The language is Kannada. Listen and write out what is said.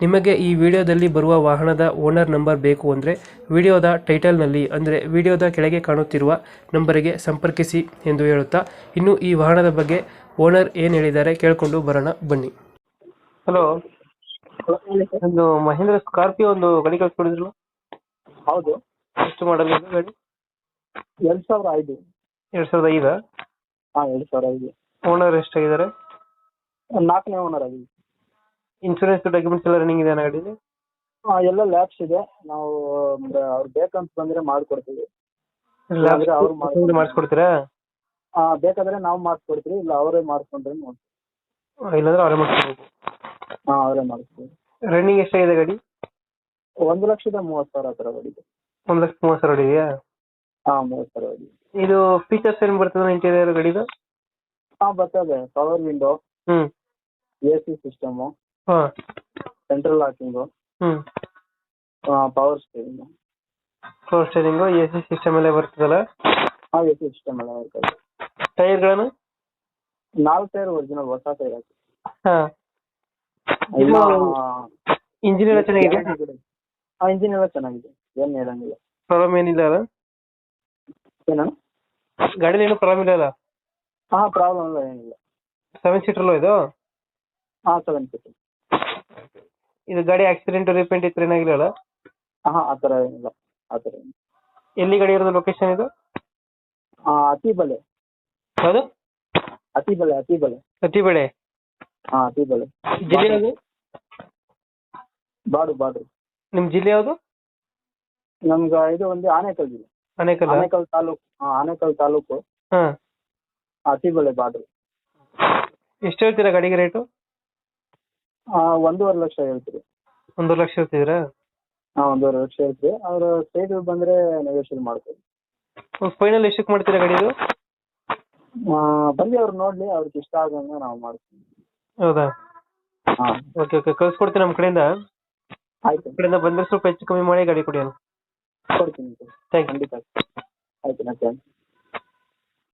ನಿಮಗೆ ಈ ವಿಡಿಯೋದಲ್ಲಿ ಬರುವ ವಾಹನದ ಓನರ್ ನಂಬರ್ ಬೇಕು ಅಂದರೆ ವಿಡಿಯೋದ ಟೈಟಲ್ನಲ್ಲಿ ಅಂದರೆ ವಿಡಿಯೋದ ಕೆಳಗೆ ಕಾಣುತ್ತಿರುವ ನಂಬರಿಗೆ ಸಂಪರ್ಕಿಸಿ ಎಂದು ಹೇಳುತ್ತಾ ಇನ್ನು ಈ ವಾಹನದ ಬಗ್ಗೆ ಓನರ್ ಏನು ಹೇಳಿದ್ದಾರೆ ಕೇಳಿಕೊಂಡು ಬರೋಣ ಬನ್ನಿ. ಹಲೋ. ಒಂದು ಮಹೇಂದ್ರ ಸ್ಕಾರ್ಪಿಯೋ ಒಂದು ಗಾಡಿ ಹೌದು. ಎಷ್ಟು ಮಾಡಲ್ ಇದು ಗಾಡಿ? ಎರಡ್ ಸಾವಿರ ಐದು. ಎರಡು ಸಾವಿರದ ಐದ? ಹಾಂ ಎರಡು ಸಾವಿರ ಐದು. ಓನರ್ ಎಷ್ಟಾಗಿದ್ದಾರೆ? ನಾಲ್ಕನೇ ಓನರ್ ಆಗಿದೆ ಇನ್ಶೂರೆನ್ಸ್ ಡಾಕ್ಯುಮೆಂಟ್ಸ್ ಎಲ್ಲ ರನ್ನಿಂಗ್ ಇದೆ ಗಾಡಿಲಿ ಹಾ ಎಲ್ಲ ಲ್ಯಾಬ್ಸ್ ಇದೆ. ನಾವು ಅವ್ರು ಬೇಕಂತ ಬಂದ್ರೆ ಮಾಡ್ಕೊಡ್ತೀವಿ. ಇಲ್ಲಾಂದ್ರೆ ಅವ್ರು ಮಾಡ್ಕೊಡ್ತಾರೆ. ಮಾಡಿಸ್ಕೊಡ್ತೀರಾ? ಹಾ ಬೇಕಾದ್ರೆ ನಾವು ಮಾಡ್ಸ್ಕೊಡ್ತೀವಿ ಇಲ್ಲ ಅವರೇ ಮಾಡ್ಕೊಂಡ್ರೆ ನೋಡಿ. ಇಲ್ಲಾಂದ್ರೆ ಅವರೇ ಮಾಡಿಸ್ಕೊಡ್ಬೇಕು ಹಾ ಅವರೇ ಮಾಡಿಸ್ತೀವಿ ರನ್ನಿಂಗ್ ಎಷ್ಟಾಗಿದೆ ಗಾಡಿ? ಒಂದು ಲಕ್ಷದ ಮೂವತ್ತು ಸಾವಿರ ಹತ್ರ ಬಡಿದೆ ಒಂದು ಲಕ್ಷ ಮೂವತ್ತು ಸಾವಿರ ಇದೆಯಾ? ಹಾ ಮೂವತ್ತು ಸಾವಿರ ಬಡಿದೆ ಇದು. ಫೀಚರ್ಸ್ ಏನು ಬರ್ತದೆ ಇಂಟೀರಿಯರ್ ಗಾಡಿದು? ಹಾ ಬರ್ತದೆ. ಪವರ್ ವಿಂಡೋ ಹ್ಮ್. ಎ ಸಿ ಸಿಸ್ಟಮು ಹಾ. Central locking hmm. Power steering for steering A C system ಎಲ್ಲ ಬರ್ತದಲ್ಲ? ಹಾಂ ಎ ಸಿ ಸಿಸ್ಟಮ್ ಎಲ್ಲ ಬರ್ತದೆ. ಟೈರ್ಗಳನ್ನು? ನಾಲ್ಕು ಟೈರ್ ಒರಿಜಿನಲ್ ಹೊಸ ಟೈರ್ ಹಾಕಿ. ಇಂಜಿನಿಯರ್ ಇಂಜಿನ್ ಎಲ್ಲ ಚೆನ್ನಾಗಿದೆ? ಹಾಂ ಇಂಜಿನ್ ಎಲ್ಲ ಚೆನ್ನಾಗಿದೆ. ಏನು ಹೇಳಂಗಿಲ್ಲ. ಪ್ರಾಬ್ಲಮ್ ಏನಿಲ್ಲ ಅಲ್ಲ? ಏನಣ್ಣ ಗಾಡಿಲಿ ಏನು ಪ್ರಾಬ್ಲಮ್ ಇಲ್ಲ ಅಲ್ಲ? ಹಾ ಪ್ರಾಬ್ಲಮ್ ಇಲ್ಲ ಏನಿಲ್ಲ. ಸೆವೆನ್ ಸೀಟರ್ಲು ಇದು? ಹಾಂ ಸೆವೆನ್ ಫಿಫ್ಟಿ ಇದು ಗಾಡಿ ಆಕ್ಸಿಡೆಂಟ್ ರಿಪೇಂಟ್ ಇತ್ತು ಏನಾಗಿಲ್ಲ? ಹಾ ಆ ಥರ ಏನಿಲ್ಲ. ಆ ಥರ ಏನಿಲ್ಲ. ಎಲ್ಲಿ ಗಾಡಿ ಇರೋದು ಲೊಕೇಶನ್ ಇದು? ಆ ಅತಿ ಬಲೆ ಯಾವುದು? ಅತಿಬಳೆ ಅತಿ ಬಲೆ ಅತಿಬೇಳೆ ಹಾ ಅತಿ ಬಲೆ ಜಿಲ್ಲೆ ಯಾವುದು ಬಾಡು ಬಾಡು ನಿಮ್ ಜಿಲ್ಲೆ ಯಾವುದು? ನಮ್ಗ ಇದು ಒಂದು ಆನೇಕಲ್ ಜಿಲ್ಲೆ. ಆನೇಕಲ್ ಆನೇಕಲ್ ತಾಲೂಕು ಹಾ ಆನೇಕಲ್ ತಾಲೂಕು. ಹಾ. ಅತಿ ಬಲೆ ಬಾಡು ಎಷ್ಟು ಹೇಳ್ತೀರಾ ಗಾಡಿಗೆ ರೇಟು ಒಂದೂವರೆ ಲಕ್ಷ ಹೇಳ್ತೀರಿ. ಒಂದು ಲಕ್ಷ ಹೇಳ್ತಿದ್ದೀರಾ? ಹಾ ಒಂದೂವರೆ ಲಕ್ಷ ಹೇಳ್ತೀರಿ. ಅವ್ರ ಸ್ಟೇಟ್ ಬಂದ್ರೆ ನೆಗೋಷಿಯೇಟ್ ಮಾಡ್ತೀವಿ. ಫೈನಲ್ ಎಷ್ಟಕ್ಕೆ ಮಾಡ್ತೀರಾ ಗಾಡಿದು ಆ, ಬಂದು ಅವ್ರು ನೋಡ್ಲಿ ಅವ್ರಿಗೆ ಇಷ್ಟ ಆಗಂಗ ನಾವು ಮಾಡ್ತೀವಿ. ಹೌದಾ? ಹಾ. Okay okay. ಕಳ್ಸ್ಕೊಡ್ತೀನಿ ನಮ್ಮ ಕಡೆಯಿಂದ. ಆಯ್ತು. ನಮ್ಮ ಕಡೆಯಿಂದ ಬಂದ್ರೆ ಸ್ವಲ್ಪ ಹೆಚ್ಚು ಕಮ್ಮಿ ಮಾಡಿ ಗಾಡಿ ಕೊಡಿ ಅಣ್ಣ. ಕೊಡ್ತೀನಿ. ಥ್ಯಾಂಕ್ ಯು ಖಂಡಿತ. ಆಯ್ತು ನಾ